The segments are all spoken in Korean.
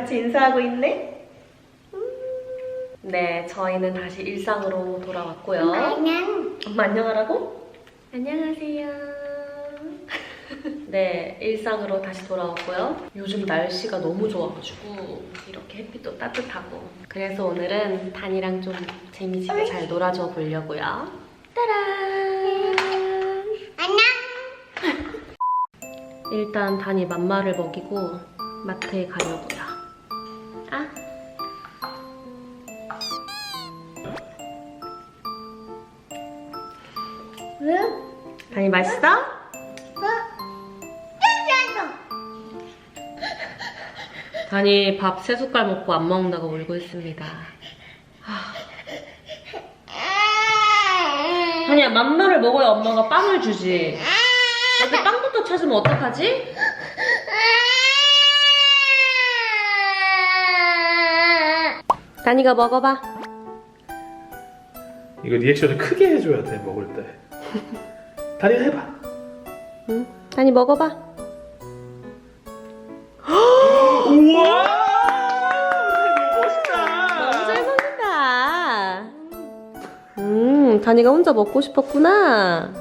같이 인사하고 있네? 음. 네, 저희는 다시 일상으로 돌아왔고요. 안녕. 엄마 안녕하라고? 안녕하세요. 네, 일상으로 다시 돌아왔고요. 요즘 날씨가 너무 좋아가지고 이렇게 햇빛도 따뜻하고 그래서 오늘은 단이랑 좀 재미지게 잘 놀아줘 보려고요. 따란! 안녕. 일단 단이 맘마를 먹이고 마트에 가려고요. 맛있어? 어? 단이 밥세 숟갈 먹고 안 먹는다고 울고 있습니다. 단이야 맘마를 먹어야 엄마가 빵을 주지. 근데 빵부터 찾으면 어떡하지? 단이가 먹어봐. 이거 리액션을 크게 해줘야 돼 먹을 때. 다리가 해봐. 응. 단이 먹어봐. 우와! 이거 너무 잘 멋있다. 먹는다. 음, 다니가 혼자 먹고 싶었구나.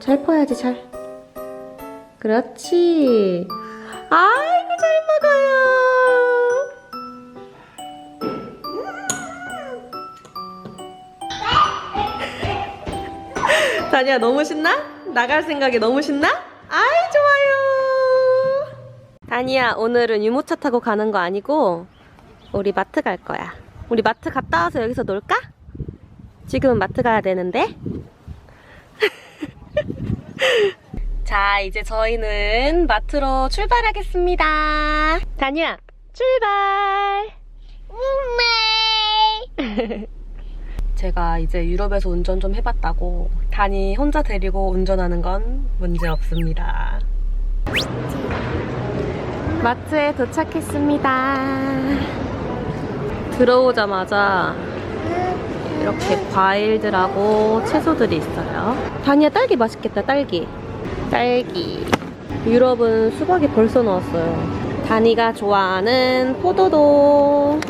잘 퍼야지, 잘. 그렇지. 아이고, 잘 먹어요. 다니야, 너무 신나? 나갈 생각에 너무 신나? 아이, 좋아요. 다니야, 오늘은 유모차 타고 가는 거 아니고, 우리 마트 갈 거야. 우리 마트 갔다 와서 여기서 놀까? 지금은 마트 가야 되는데. 자, 이제 저희는 마트로 출발하겠습니다. 다니야, 출발! 제가 이제 유럽에서 운전 좀 해봤다고 단이 혼자 데리고 운전하는 건 문제 없습니다. 마트에 도착했습니다. 들어오자마자 이렇게 과일들하고 채소들이 있어요. 다니야 딸기 맛있겠다 딸기. 딸기. 유럽은 수박이 벌써 나왔어요. 다니가 좋아하는 포도도.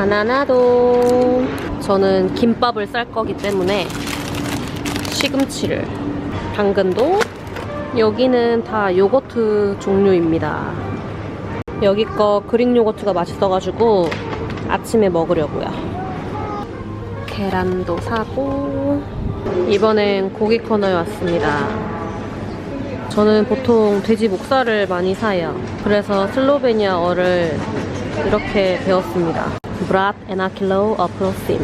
바나나도. 저는 김밥을 쌀 거기 때문에 시금치를 당근도. 여기는 다 요거트 종류입니다. 여기 거 그릭 요거트가 맛있어가지고 아침에 먹으려고요. 계란도 사고 이번엔 고기 코너에 왔습니다. 저는 보통 돼지 목살을 많이 사요. 그래서 슬로베니아어를 이렇게 배웠습니다 브랏 에나킬로 어프로심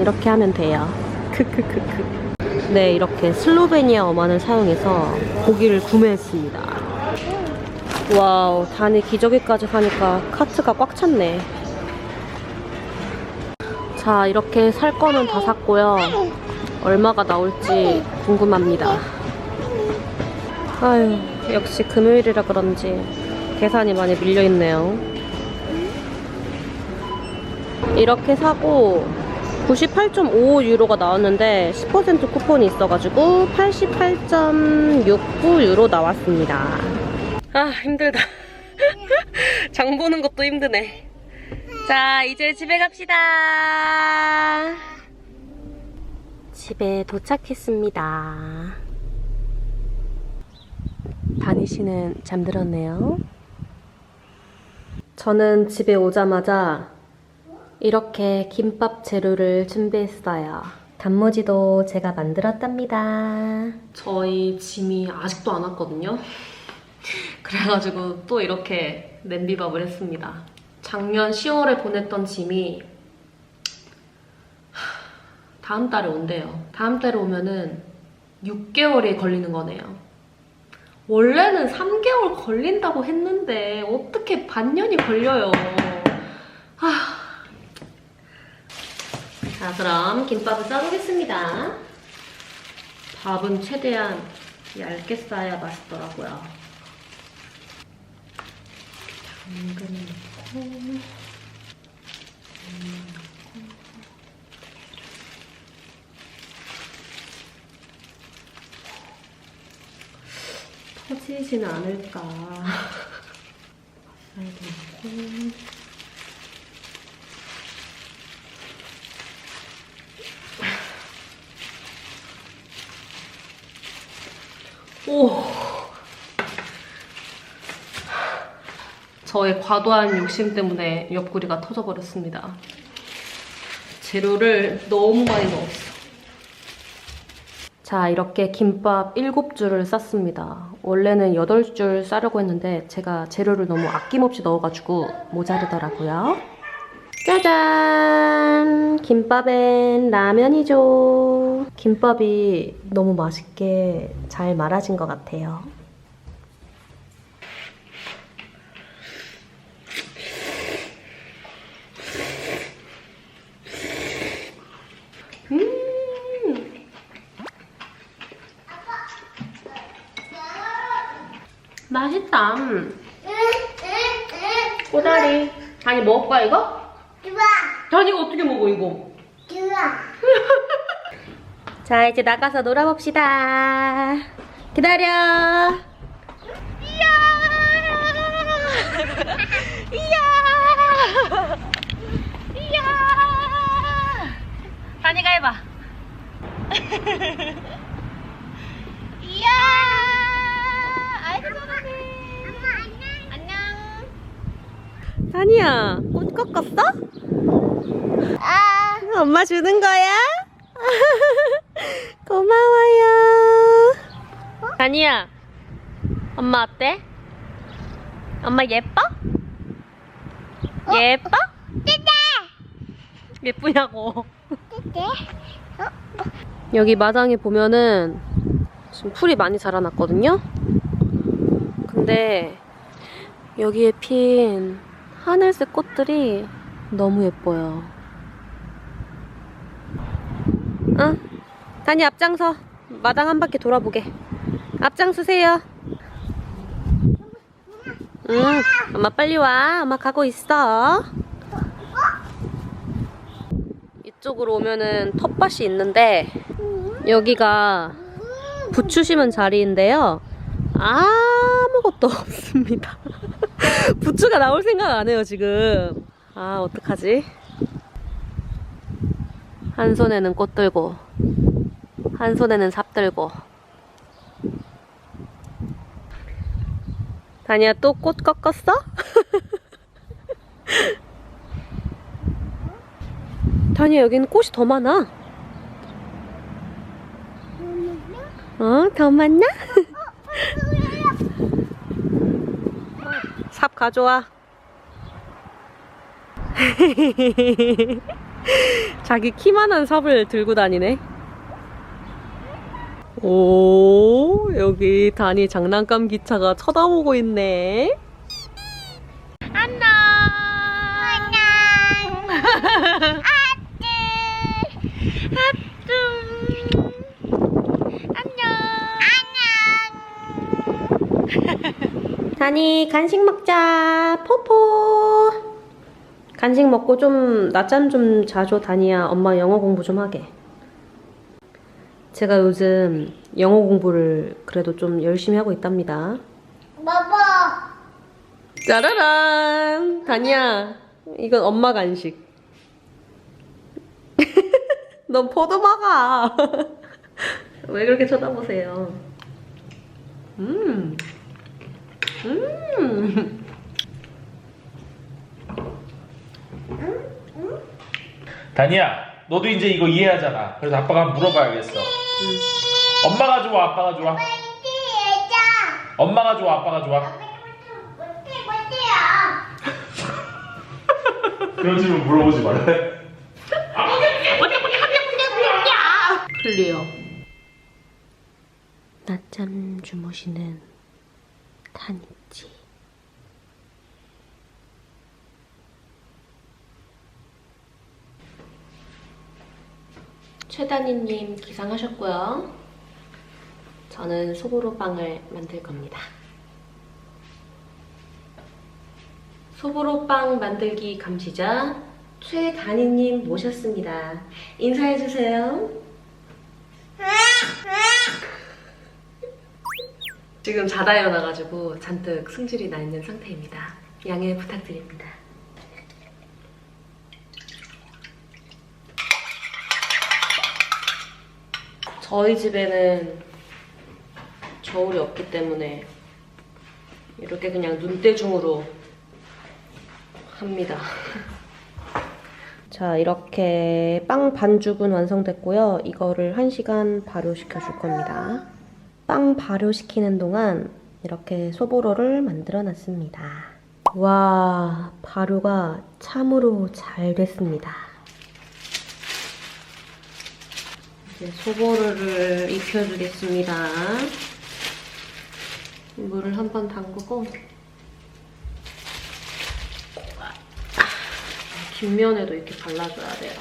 이렇게 하면 돼요. 크크크크. 네 이렇게 슬로베니아 어만을 사용해서 고기를 구매했습니다. 와우 단이 기저귀까지 사니까 카트가 꽉 찼네. 자 이렇게 살 거는 다 샀고요. 얼마가 나올지 궁금합니다. 아유 역시 금요일이라 그런지 계산이 많이 밀려있네요 이렇게 사고 98.55유로가 나왔는데 10% 쿠폰이 있어가지고 88.69유로 나왔습니다. 아 힘들다. 장 보는 것도 힘드네. 자 이제 집에 갑시다. 집에 도착했습니다. 다니 씨는 잠들었네요. 저는 집에 오자마자 이렇게 김밥 재료를 준비했어요. 단무지도 제가 만들었답니다. 저희 짐이 아직도 안 왔거든요. 그래가지고 또 이렇게 냄비밥을 했습니다. 작년 10월에 보냈던 짐이 다음 달에 온대요. 다음 달에 오면은 6개월이 걸리는 거네요. 원래는 3개월 걸린다고 했는데 어떻게 반년이 걸려요. 자, 그럼 김밥을 싸보겠습니다. 밥은 최대한 얇게 싸야 맛있더라고요. 당근 넣고, 넣고, 터지진 않을까. 맛살도 넣고 오. 저의 과도한 욕심 때문에 옆구리가 터져버렸습니다. 재료를 너무 많이 넣었어. 자, 이렇게 김밥 7줄을 쌌습니다. 원래는 8줄 싸려고 했는데 제가 재료를 너무 아낌없이 넣어가지고 모자르더라고요. 짜잔! 김밥엔 라면이죠. 김밥이 너무 맛있게 잘 말아진 것 같아요. 음! 맛있다. 꼬다리. 다니 먹을 거야, 이거? 좋아, 다니가 어떻게 먹어, 이거? 좋아. 자, 이제 나가서 놀아봅시다. 기다려. 이야! 이야! 이야! 다니가 해봐. 이야! 아이고, 잘하네. 안녕. 다니야, 꽃 꺾었어? 아, 엄마 주는 거야? 고마워요. 다니야, 엄마 어때? 엄마 예뻐? 예뻐? 예쁘냐고. 네. 여기 마당에 보면은 지금 풀이 많이 자라났거든요? 근데 여기에 핀 하늘색 꽃들이 너무 예뻐요. 응? 다니 앞장서. 마당 한 바퀴 돌아보게. 앞장서세요. 응, 엄마 빨리 와. 엄마 가고 있어. 이쪽으로 오면은 텃밭이 있는데 여기가 부추 심은 자리인데요. 아무것도 없습니다. 부추가 나올 생각 안 해요, 지금. 아, 어떡하지? 한 손에는 꽃 들고, 한 손에는 삽 들고. 다니야, 또 꽃 꺾었어? 다니야, 여기는 꽃이 더 많아. 어, 더 많나? 삽 가져와. 자기 키만한 삽을 들고 다니네. 오, 여기 다니 장난감 기차가 쳐다보고 있네. 안녕. 안녕. 다니 간식 먹자. 포포. 간식 먹고 좀 낮잠 좀 자줘 다니야. 엄마 영어 공부 좀 하게. 제가 요즘 영어 공부를 그래도 좀 열심히 하고 있답니다. 봐봐. 짜라란! 다니야, 이건 엄마 간식. 넌 포도 먹어. 왜 그렇게 쳐다보세요? 음. 음. 다니야, 너도 이제 이거 이해하잖아. 그래서 아빠가 한번 물어봐야겠어. 엄마가 좋아, 아빠가 좋아? 엄마가 좋아, 아빠가 좋아? 그런 질문 물어보지 말래. 클리어. 낮잠 주무시는 타니치. 최다니님 기상하셨고요. 저는 소보로빵을 만들 겁니다. 소보로빵 만들기 감시자 최다니님 모셨습니다. 인사해주세요. 지금 자다 일어나가지고 잔뜩 승질이 나 있는 상태입니다. 양해 부탁드립니다. 저희 집에는 저울이 없기 때문에 이렇게 그냥 눈대중으로 합니다. 자, 이렇게 빵 반죽은 완성됐고요. 이거를 1시간 발효시켜 줄 겁니다. 빵 발효시키는 동안 이렇게 소보로를 만들어 놨습니다. 와, 발효가 참으로 잘 됐습니다. 이제 소보로를 입혀주겠습니다. 물을 한번 담그고 뒷면에도 이렇게 발라줘야 돼요.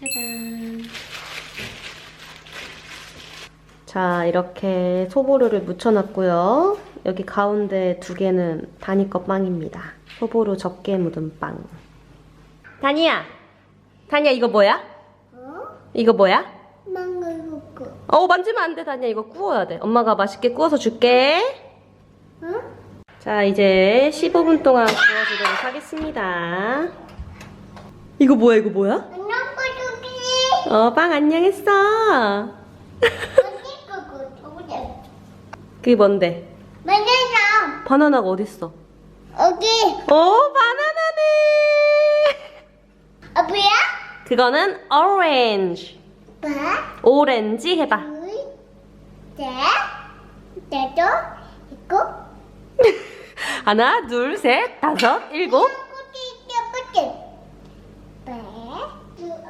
짜잔. 자, 이렇게 소보루를 묻혀놨고요. 여기 가운데 두 개는 다니 거 빵입니다. 소보루 적게 묻은 빵. 다니야! 다니야, 이거 뭐야? 어? 이거 뭐야? 망고 먹고. 어, 만지면 안 돼, 다니야. 이거 구워야 돼. 엄마가 맛있게 구워서 줄게. 응? 자, 이제 15분 동안 구워주도록 하겠습니다. 이거 뭐야, 이거 뭐야? 안녕. 어, 빵 안녕했어. 그게 뭔데? 만나자. 바나나가 어딨어? 어디? 오, 바나나네! 아빠야? 그거는 orange. 봐. 오렌지 해봐. 넷도, 일곱. 하나, 둘, 셋, 다섯, 일곱. 네.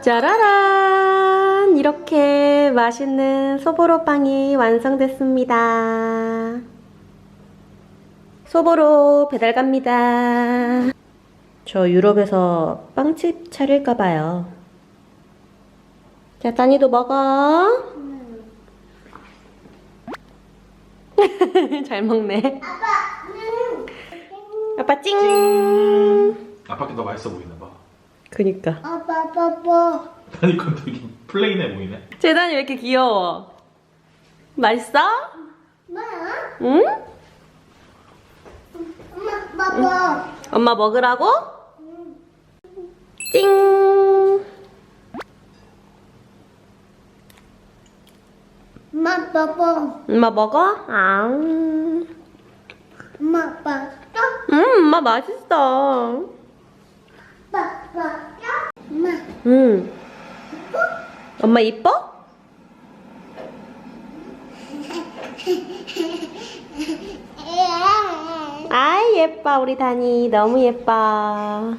짜라란! 이렇게 맛있는 소보로빵이 완성됐습니다. 소보로 배달 갑니다. 저 유럽에서 빵집 차릴까봐요. 자, 따니도 먹어. 잘 먹네. 아빠. 음. 아빠 찡! 아빠께 더 맛있어 보이나 봐. 그니까. 아빠, 아빠, 아빠. 다니 건 되게 플레인해 보이네. 재단이 왜 이렇게 귀여워? 맛있어? 뭐야? 응? 엄마, 아빠. 엄마 먹으라고? 찡! 엄마, 아빠. 엄마 먹어? 아. 엄마. 또? 음, 엄마 맛있어. 또? 엄마. 음. 엄마 이뻐? 아이 예뻐 우리 다니 너무 예뻐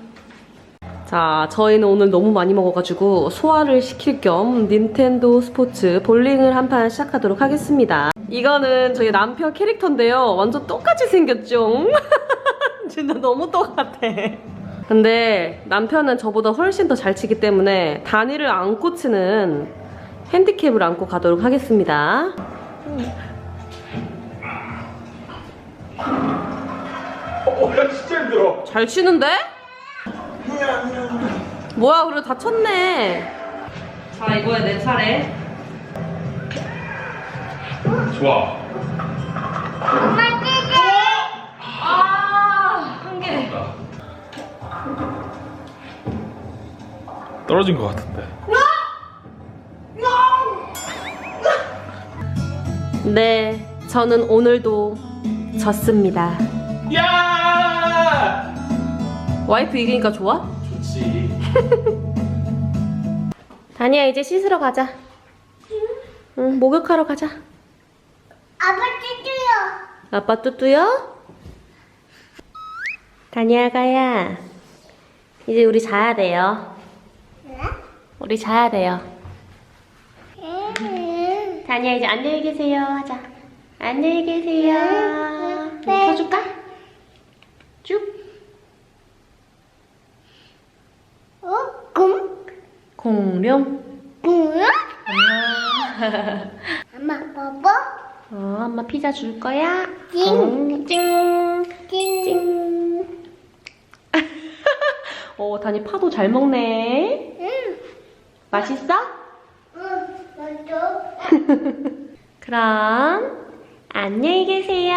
자 저희는 오늘 너무 많이 먹어가지고 소화를 시킬 겸 닌텐도 스포츠 볼링을 한 판 시작하도록 하겠습니다. 이거는 저희 남편 캐릭터인데요. 완전 똑같이 생겼죠? 진짜 너무 똑같아. 근데 남편은 저보다 훨씬 더 잘 치기 때문에 단위를 안고 치는 핸디캡을 안고 가도록 하겠습니다. 어, 야 진짜 힘들어. 잘 치는데? 뭐야, 그래 다쳤네. 자, 이거야 내 차례. 좋아. 엄마, 찌개. 아, 한 개. 떨어진 것 같은데. 네, 저는 오늘도 졌습니다. 야! 와이프 이기니까 좋아? 좋지. 다니야, 이제 씻으러 가자. 응, 목욕하러 가자. 아빠 찌개요. 아빠 뚜뚜요? 다니야, 가야. 이제 우리 자야 돼요. 네? 우리 자야 돼요. 음. 다니야 이제 안녕히 계세요 하자. 안녕히 계세요. 네. 펴줄까? 쭉. 어? 금? 공룡. 뭐야? 아. 엄마, 봐봐. 어, 엄마 피자 줄 거야? 찡. 응, 찡. 찡. 찡. 어, 다니 파도 잘 먹네. 응. 맛있어? 응, 먼저. 그럼 안녕히 계세요.